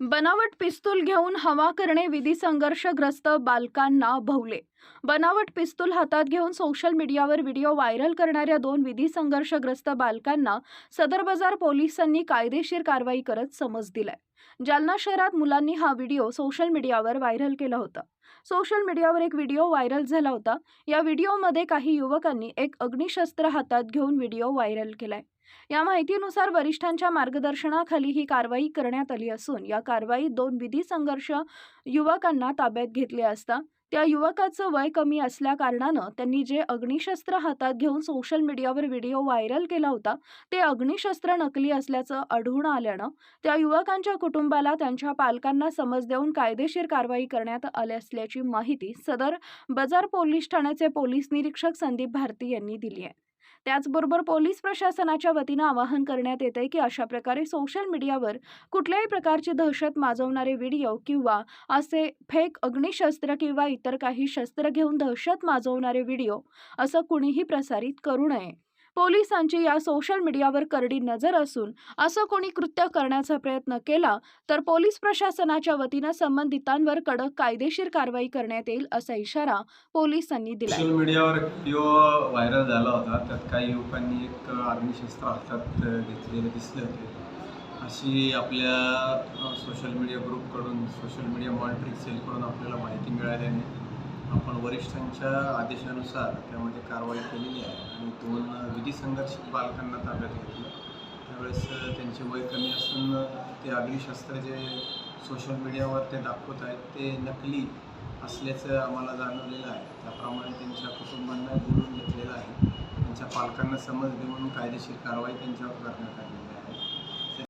बनावट पिस्तूल घेऊन हवा करणे विधी संघर्षग्रस्त बालकांना भवले. बनावट पिस्तूल हातात घेऊन सोशल मीडियावर व्हिडिओ व्हायरल करणाऱ्या दोन विधी संघर्षग्रस्त बालकांना सदर बाजार पोलिसांनी कायदेशीर कारवाई करत समज दिलाय. जालना शहरात मुलांनी हा व्हिडिओ सोशल मीडियावर व्हायरल केला होता. सोशल मीडियावर एक व्हिडिओ व्हायरल झाला होता. या व्हिडिओमध्ये काही युवकांनी एक अग्निशस्त्र हातात घेऊन व्हिडिओ व्हायरल केलाय. या माहितीनुसार वरिष्ठांच्या मार्गदर्शनाखाली ही कारवाई करण्यात आली असून या कारवाईत दोन विधी संघर्ष युवकांना ताब्यात घेतले असता त्या युवकाचं वय कमी असल्या कारणानं त्यांनी जे अग्निशस्त्र हातात घेऊन सोशल मीडियावर व्हिडिओ व्हायरल केला होता ते अग्निशस्त्र नकली असल्याचं आढळून आल्यानं त्या युवकांच्या कुटुंबाला त्यांच्या पालकांना समज देऊन कायदेशीर कारवाई करण्यात आली असल्याची माहिती सदर बाजार पोलीस ठाण्याचे पोलीस निरीक्षक संदीप भारती यांनी दिली आहे. त्याचबरोबर पोलीस प्रशासनाच्या वतीनं आवाहन करण्यात येत आहे की अशा प्रकारे सोशल मीडियावर कुठल्याही प्रकारची दहशत माजवणारे व्हिडिओ किंवा असे फेक अग्निशस्त्र किंवा इतर काही शस्त्र घेऊन दहशत माजवणारे व्हिडिओ असं कुणीही प्रसारित करू नये. पोलिसांची या सोशल मीडियावर करडी नजर असून असं कोणी कृत्य करण्याचा प्रयत्न केला तर पोलीस प्रशासनाच्या वतीनं संबंधितांवर कडक कायदेशीर कारवाई करण्यात येईल असा इशारा पोलिसांनी दिला सोशल मीडियावर व्हिडिओ व्हायरल झाला होता. त्यात काही युवकांनी एक अग्निशस्त्र हातात घेतलेलं दिसले होते. अशी आपल्या सोशल मीडिया ग्रुपकडून सोशल मीडिया मॉनिटरिंग सेलकडून आपल्याला माहिती मिळाल्याने आपण वरिष्ठांच्या आदेशानुसार त्यामध्ये कारवाई केलेली आहे आणि दोन विधी संघर्षित बालकांना ताब्यात घेतलं. त्यावेळेस त्यांचे वय कमी असून ते अग्निशस्त्र जे सोशल मीडियावर ते दाखवत आहेत ते नकली असल्याचं आम्हाला जाणवलेलं आहे. त्याप्रमाणे त्यांच्या कुटुंबांना बोलून घेतलेलं आहे. त्यांच्या पालकांना समज देऊन कायदेशीर कारवाई त्यांच्यावर करण्यात आलेली आहे.